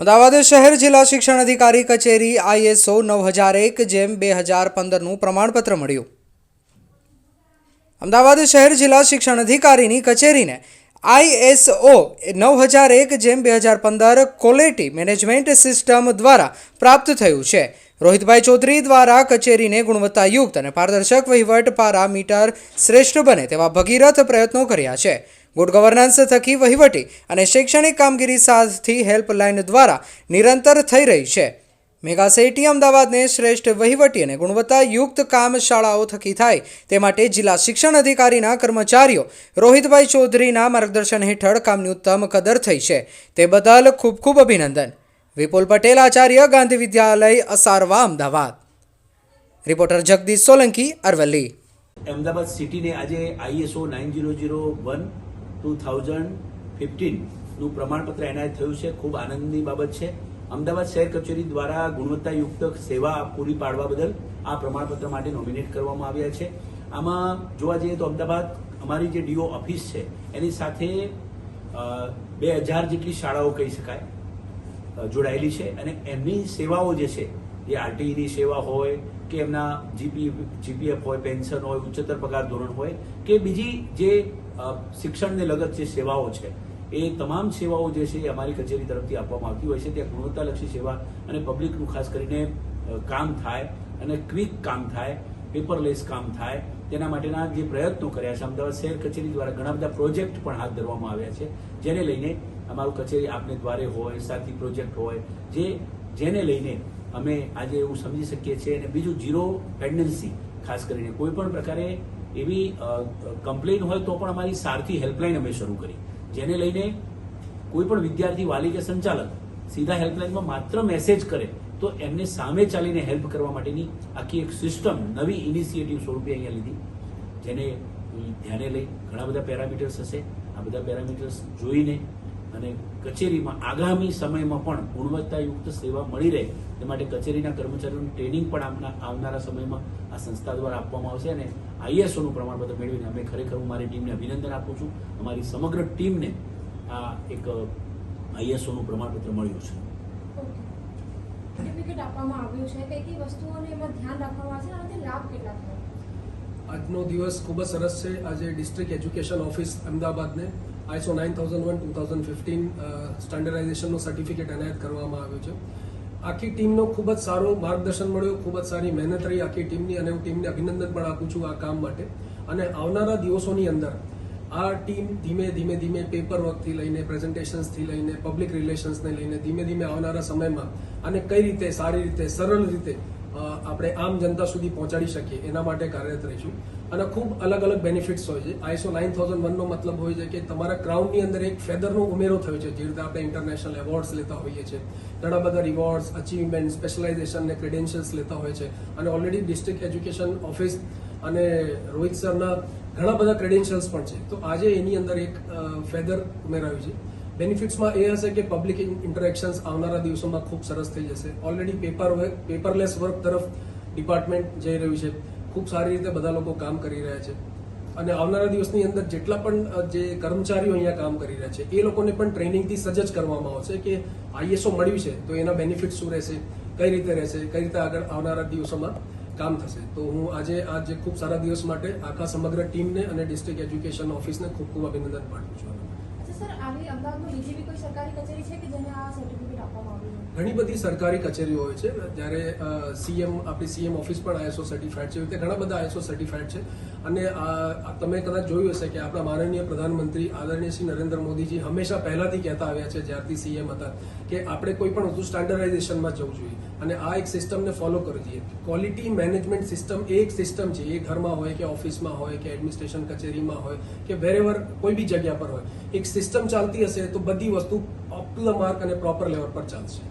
અમદાવાદ શહેર જિલ્લા શિક્ષણ અધિકારી કચેરી આઈએસઓ નવ હજાર એક જેમ બે હજાર પંદરનું પ્રમાણપત્ર મળ્યું. અમદાવાદ શહેર જિલ્લા શિક્ષણ અધિકારીની કચેરીને આઈએસઓ નવ હજાર એક જેમ બે હજાર પંદર ક્વોલિટી મેનેજમેન્ટ સિસ્ટમ દ્વારા પ્રાપ્ત થયું છે. રોહિતભાઈ ચૌધરી દ્વારા કચેરીને ગુણવત્તાયુક્ત અને પારદર્શક વહીવટ પારામીટર શ્રેષ્ઠ બને તેવા ભગીરથ પ્રયત્નો કર્યા છે. ગુડ ગવર્નન્સ થકી વહીવટી અને શૈક્ષણિક કામગીરી સાથથી હેલ્પલાઇન દ્વારા નિરંતર થઈ રહી છે. મેગા સિટી અમદાવાદને શ્રેષ્ઠ વહીવટી અને ગુણવત્તાયુક્ત કામ શાળાઓ થકી થાય. તે માટે જિલ્લા શિક્ષણ અધિકારીના કર્મચારીઓ રોહિતભાઈ ચૌધરીના માર્ગદર્શન હેઠળ કામની ઉત્તમ કદર થઈ છે. તે બદલ ખૂબ ખૂબ અભિનંદન. વિપુલ પટેલ, આચાર્ય, ગાંધી વિદ્યાલય, અસારવા, અમદાવાદ. રિપોર્ટર જગદીશ સોલંકી, અરવલ્લી. અમદાવાદ સિટીને આજે ISO nine zero zero one two thousand ફિફ્ટીનનું પ્રમાણપત્ર એનાયત થયું છે. ખૂબ આનંદની બાબત છે. અમદાવાદ શહેર કચેરી દ્વારા ગુણવત્તાયુક્ત સેવા પૂરી પાડવા બદલ આ પ્રમાણપત્ર માટે નોમિનેટ કરવામાં આવ્યા છે. આમાં જોવા જઈએ તો અમદાવાદ અમારી જે ડીઓ ઓફિસ છે, એની સાથે બે હજાર જેટલી શાળાઓ કહી શકાય જોડાયેલી છે અને એમની સેવાઓ જે છે, એ આરટીઈની સેવા હોય કે એમના જીપી, જીપીએફ હોય, પેન્શન હોય, ઉચ્ચતર પગાર ધોરણ હોય કે બીજી જે શિક્ષણને લગત જે સેવાઓ છે એ તમામ સેવાઓ જે છે એ અમારી કચેરી તરફથી આપવામાં આવતી હોય છે. ત્યાં ગુણવત્તાલક્ષી સેવા અને પબ્લિકનું ખાસ કરીને કામ થાય અને ક્વિક કામ થાય, પેપરલેસ કામ થાય, તેના માટેના જે પ્રયત્નો કર્યા છે. અમદાવાદ શહેર કચેરી દ્વારા ઘણા બધા પ્રોજેક્ટ પણ હાથ ધરવામાં આવ્યા છે. જેને લઈને અમારું કચેરી આપને દ્વારે હોય, સાથી પ્રોજેક્ટ હોય, જે, જેને લઈને અમે આજે એવું સમજી શકીએ છીએ. અને બીજું ઝીરો પેન્ડન્સી, ખાસ કરીને કોઈ પણ પ્રકારે એવી કમ્પ્લેન હોય તો પણ અમારી સારથી હેલ્પલાઇન અમે શરૂ કરી. જેને લઈને કોઈ પણ વિદ્યાર્થી વાલી કે સંચાલક સીધા હેલ્પલાઇનમાં માત્ર મેસેજ કરે, તો એમને સામે ચાલીને હેલ્પ કરવા માટેની આખી એક સિસ્ટમ નવી ઇનિશિયેટિવ સ્વરૂપે અહીંયા લીધી, જેને ધ્યાને લઈ ઘણા બધા પેરામીટર્સ હશે. આ બધા પેરામીટર્સ જોઈને અને કચેરીમાં આગામી સમયમાં પણ ગુણવત્તાયુક્ત સેવા મળી રહે તે માટે કચેરીના કર્મચારીઓની ટ્રેનિંગ પણ આવના- આવનારા સમયમાં આ સંસ્થા દ્વારા આપવામાં આવશે અને આઈએસઓનું પ્રમાણપત્ર મેળવીને અમે ખરેખર હું મારી ટીમને અભિનંદન આપું છું. અમારી સમગ્ર ટીમને આ એક આઈએસઓનું પ્રમાણપત્ર મળ્યું છે. સર્ટિફિકેટ આપવામાં આવ્યું છે કઈ કઈ વસ્તુઓને એમાં ધ્યાન રાખવામાં આવશે અને લાભ કેટલા થયો આજનો દિવસ ખૂબ જ સરસ છે. આજે ડિસ્ટ્રિક્ટ એજ્યુકેશન ઓફિસ અમદાવાદને ISO nine thousand one, two thousand fifteen સ્ટાન્ડર્ડાઇઝેશનનો certificate એનાયત કરવામાં આવ્યું છે. આખી ટીમનો ખૂબ જ સારું માર્ગદર્શન મળ્યું, ખૂબ જ સારી મહેનત રહી આખી ટીમની અને હું ટીમને અભિનંદન પણ આપું છું આ કામ માટે. અને આવનારા દિવસોની અંદર આ ટીમ ધીમે ધીમે ધીમે પેપર વર્કથી લઈને પ્રેઝન્ટેશન્સથી લઈને પબ્લિક રિલેશન્સને લઈને ધીમે ધીમે આવનારા સમયમાં અને કઈ રીતે સારી રીતે, સરળ રીતે આપણે આમ જનતા સુધી પહોંચાડી શકીએ, એના માટે કાર્યરત રહીશું. અને ખૂબ અલગ અલગ બેનિફિટ્સ હોય છે. આઈસો નાઇન થાઉઝન્ડ વનનો મતલબ હોય છે કે તમારા ક્રાઉનની અંદર એક ફેદરનો ઉમેરો થયો છે. જે રીતે આપણે ઇન્ટરનેશનલ એવોર્ડ્સ લેતા હોઈએ છીએ ઘણા બધા રિવોર્ડ્સ અચીવમેન્ટ સ્પેશલાઇઝેશન ને ક્રેડેન્શિયલ્સ લેતા હોય છે. અને ઓલરેડી ડિસ્ટ્રિક્ટ એજ્યુકેશન ઓફિસ અને રોહિત સરના ઘણા બધા ક્રેડેન્શિયલ્સ પણ છે. તો આજે એની અંદર એક ફેદર ઉમેરાયું છે. બેનિફિટ્સમાં એ હશે કે પબ્લિક ઇન્ટરેક્શન્સ આવનારા દિવસોમાં ખૂબ સરસ થઈ જશે. ઓલરેડી પેપર પેપરલેસ વર્ક તરફ ડિપાર્ટમેન્ટ જઈ રહ્યું છે. ખૂબ સારી રીતે બધા લોકો કામ કરી રહ્યા છે. અને આવનારા દિવસની અંદર જેટલા પણ જે કર્મચારીઓ અહીંયા કામ કરી રહ્યા છે, એ લોકોને પણ ટ્રેનિંગથી સજજ કરવામાં આવશે કે આઈએસઓ મળ્યું છે, તો એના બેનિફિટ શું રહેશે, કઈ રીતે રહેશે, કઈ રીતે આગળ આવનારા દિવસોમાં કામ થશે. તો હું આજે આ જે ખૂબ સારા દિવસ માટે આખા સમગ્ર ટીમને અને ડિસ્ટ્રિક્ટ એજ્યુકેશન ઓફિસને ખૂબ ખૂબ અભિનંદન પાઠવું છું. ઘણી બધી સરકારી કચેરીઓ હોય છે. જ્યારે સીએમ આપણી સીએમ ઓફિસ પણ આઈએસઓ સર્ટિફાઈડ છે. રીતે ઘણા બધા આઈએસઓ સર્ટિફાઈડ છે. અને તમે કદાચ જોયું હશે કે આપણા માનનીય પ્રધાનમંત્રી આદરણીય શ્રી નરેન્દ્ર મોદીજી હંમેશા પહેલાથી કહેતા આવ્યા છે જ્યારથી સીએમ હતા કે આપણે કોઈ પણ વધુ સ્ટાન્ડર્ડાઇઝેશનમાં જવું જોઈએ. અને આ એક સિસ્ટમને ફોલો કરવી જોઈએ. ક્વોલિટી મેનેજમેન્ટ સિસ્ટમ એ એક સિસ્ટમ છે. એ ઘરમાં હોય કે ઓફિસમાં હોય કે એડમિનિસ્ટ્રેશન કચેરીમાં હોય કે વેરેવર કોઈ બી જગ્યા પર હોય. એક સિસ્ટમ ચાલતી હશે તો બધી વસ્તુ ઓપ ટુ ધ માર્ક અને પ્રોપર લેવલ પર ચાલશે.